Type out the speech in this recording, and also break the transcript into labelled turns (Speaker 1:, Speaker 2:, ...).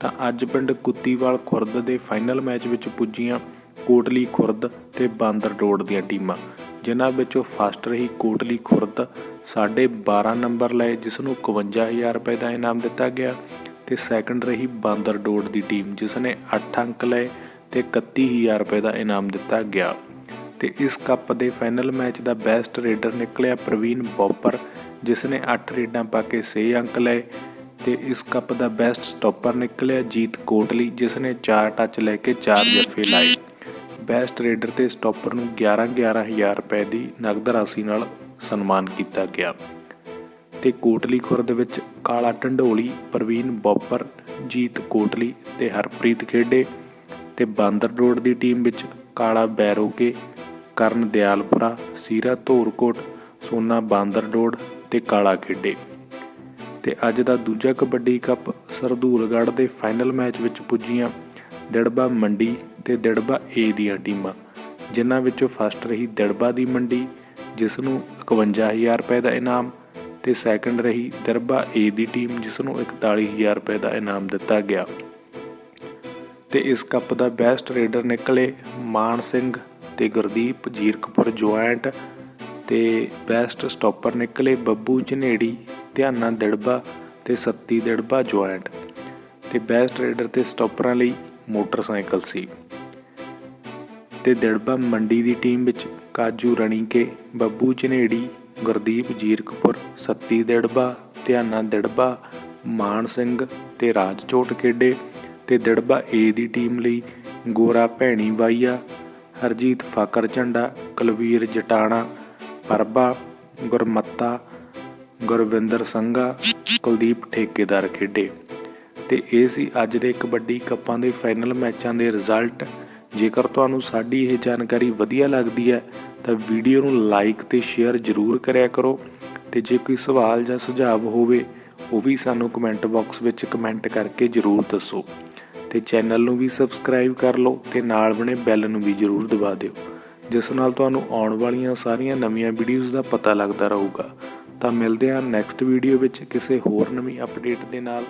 Speaker 1: ਤਾਂ ਅੱਜ ਪਿੰਡ ਕੁੱਤੀਵਾਲ ਖੁਰਦ ਦੇ ਫਾਈਨਲ ਮੈਚ ਵਿੱਚ ਪੁੱਜੀਆਂ ਕੋਟਲੀ ਖੁਰਦ ਤੇ ਬਾਂਦਰ ਰੋਡ ਦੀਆਂ ਟੀਮਾਂ, ਜਿਨ੍ਹਾਂ ਵਿੱਚੋਂ ਫਸਟ ਰਹੀ ਕੋਟਲੀ ਖੁਰਦ ਸਾਢੇ 12 ਨੰਬਰ ਲਏ ਜਿਸ ਨੂੰ 51000 ਰੁਪਏ ਦਾ ਇਨਾਮ ਦਿੱਤਾ ਗਿਆ ਤੇ ਸੈਕੰਡ ਰਹੀ ਬਾਂਦਰ ਡੋੜ ਦੀ ਟੀਮ ਜਿਸ ਨੇ 8 ਅੰਕ ਲਏ ਤੇ 31000 ਰੁਪਏ ਦਾ ਇਨਾਮ ਦਿੱਤਾ ਗਿਆ। ਤੇ ਇਸ ਕੱਪ ਦੇ ਫਾਈਨਲ ਮੈਚ ਦਾ ਬੈਸਟ ਰੇਡਰ ਨਿਕਲਿਆ ਪ੍ਰਵੀਨ ਬੌਪਰ ਜਿਸ ਨੇ 8 ਰੇਡਾਂ ਪਾ ਕੇ 6 ਅੰਕ ਲਏ ਤੇ ਇਸ ਕੱਪ ਦਾ ਬੈਸਟ ਸਟਾਪਰ ਨਿਕਲਿਆ ਜੀਤ ਕੋਟਲੀ, ਜਿਸ ਨੇ 4 ਟੱਚ ਲੈ ਕੇ 4 ਜੱਫੇ ਲਾਏ। ਬੈਸਟ ਰੇਡਰ ਤੇ ਸਟਾਪਰ ਨੂੰ 11 11000 ਰੁਪਏ ਦੀ ਨਗਦ ਰਾਸ਼ੀ ਨਾਲ ਸਨਮਾਨ ਕੀਤਾ ਗਿਆ। ਤੇ ਕੋਟਲੀ ਖੁਰਦ ਵਿੱਚ ਕਾਲਾ ਢੰਡੋਲੀ, ਪ੍ਰਵੀਨ ਬੋਪਰ, ਜੀਤ ਕੋਟਲੀ ਤੇ ਹਰਪ੍ਰੀਤ ਖੇਡੇ ਤੇ ਬਾਂਦਰ ਰੋਡ ਦੀ ਟੀਮ ਵਿੱਚ ਕਾਲਾ ਬੈਰੋਕੇ ਕਰਨ ਦਿਆਲਪੁਰਾ, ਸੀਰਾ ਧੋਰਕੋਟ, ਸੋਨਾ ਬਾਂਦਰ ਰੋਡ ਤੇ ਕਾਲਾ ਖੇਡੇ। ਤੇ ਅੱਜ ਦਾ ਦੂਜਾ ਕਬੱਡੀ ਕੱਪ ਸਰਦੂਲਗੜ੍ਹ ਦੇ ਫਾਈਨਲ ਮੈਚ ਵਿੱਚ ਪੁੱਜੀਆਂ ਦਿੜਬਾ ਮੰਡੀ ਤੇ ਦਿੜਬਾ ਏ ਦੀਆਂ ਟੀਮਾਂ, ਜਿਨ੍ਹਾਂ ਵਿੱਚੋਂ ਫਸਟ ਰਹੀ ਦਿੜਬਾ ਦੀ ਮੰਡੀ ਜਿਸ ਨੂੰ 51000 ਰੁਪਏ ਦਾ ਇਨਾਮ ਤੇ ਸੈਕੰਡ ਰਹੀ ਦਿੜਬਾ ਏ ਦੀ ਟੀਮ ਜਿਸ ਨੂੰ 41000 ਰੁਪਏ ਦਾ ਇਨਾਮ ਦਿੱਤਾ ਗਿਆ। ਤੇ ਇਸ ਕੱਪ ਦਾ ਬੈਸਟ ਰੇਡਰ ਨਿਕਲੇ ਮਾਨ ਸਿੰਘ ਤੇ ਗੁਰਦੀਪ ਜੀਰਕਪੁਰ ਜੁਆਇੰਟ ਤੇ ਬੈਸਟ ਸਟਾਪਰ ਨਿਕਲੇ ਬੱਬੂ ਝਨੇੜੀ ਧਿਆਨਾ ਦਿੜਬਾ ਤੇ ਸੱਤੀ ਦਿੜਬਾ ਜੁਆਇੰਟ ਤੇ ਬੈਸਟ ਰੇਡਰ ਤੇ ਸਟਾਪਰਾਂ ਲਈ ਮੋਟਰਸਾਈਕਲ ਸੀ। ਤੇ ਦਿੜਬਾ ਮੰਡੀ ਦੀ ਟੀਮ ਵਿੱਚ ਕਾਜੂ, ਰਣੀਕੇ, ਬੱਬੂ ਚਨੇੜੀ ਗੁਰਦੀਪ ਜੀਰਕਪੁਰ, ਸੱਤੀ ਦਿੜਬਾ, ਧਿਆਨਾ ਦਿੜਬਾ, ਮਾਨ ਸਿੰਘ ਤੇ ਰਾਜਚੋਟ ਖੇਡੇ ਤੇ ਦਿੜਬਾ ਏ ਦੀ ਟੀਮ ਲਈ ਗੋਰਾ ਭੈਣੀ ਵਾਈਆ, ਹਰਜੀਤ ਫਾਕਰ ਝੰਡਾ, ਕੁਲਵੀਰ ਜਟਾਣਾ, ਪਰਬਾ, ਗੁਰਮੱਤਾ ਗੁਰਵਿੰਦਰ ਸੰਘਾ, ਕੁਲਦੀਪ ਠੇਕੇਦਾਰ ਖੇਡੇ। ਤੇ ਇਹ ਸੀ ਅੱਜ ਦੇ ਕਬੱਡੀ ਕੱਪਾਂ ਦੇ ਫਾਈਨਲ ਮੈਚਾਂ ਦੇ ਰਿਜ਼ਲਟ। ਜੇਕਰ ਤੁਹਾਨੂੰ ਸਾਡੀ ਇਹ ਜਾਣਕਾਰੀ ਵਧੀਆ ਲੱਗਦੀ ਹੈ, ਤਾਂ ਵੀਡੀਓ ਨੂੰ ਲਾਈਕ ਤੇ ਸ਼ੇਅਰ ਜ਼ਰੂਰ ਕਰਿਆ ਕਰੋ। ਤੇ ਜੇ ਕੋਈ ਸਵਾਲ ਜਾਂ ਸੁਝਾਅ ਹੋਵੇ, ਉਹ ਵੀ ਸਾਨੂੰ ਕਮੈਂਟ ਬਾਕਸ ਵਿੱਚ ਕਮੈਂਟ ਕਰਕੇ ਜ਼ਰੂਰ ਦੱਸੋ। ਤੇ ਚੈਨਲ ਨੂੰ ਵੀ ਸਬਸਕ੍ਰਾਈਬ ਕਰ ਲਓ ਤੇ ਨਾਲ ਬਣੇ ਬੈਲ ਨੂੰ ਵੀ ਜ਼ਰੂਰ ਦਬਾ ਦਿਓ, ਜਿਸ ਨਾਲ ਤੁਹਾਨੂੰ ਆਉਣ ਵਾਲੀਆਂ ਸਾਰੀਆਂ ਨਵੀਆਂ ਵੀਡੀਓਜ਼ ਦਾ ਪਤਾ ਲੱਗਦਾ ਰਹੂਗਾ। ਤਾਂ ਮਿਲਦੇ ਹਾਂ ਨੈਕਸਟ ਵੀਡੀਓ ਵਿੱਚ ਕਿਸੇ ਹੋਰ ਨਵੀਂ ਅਪਡੇਟ ਦੇ ਨਾਲ।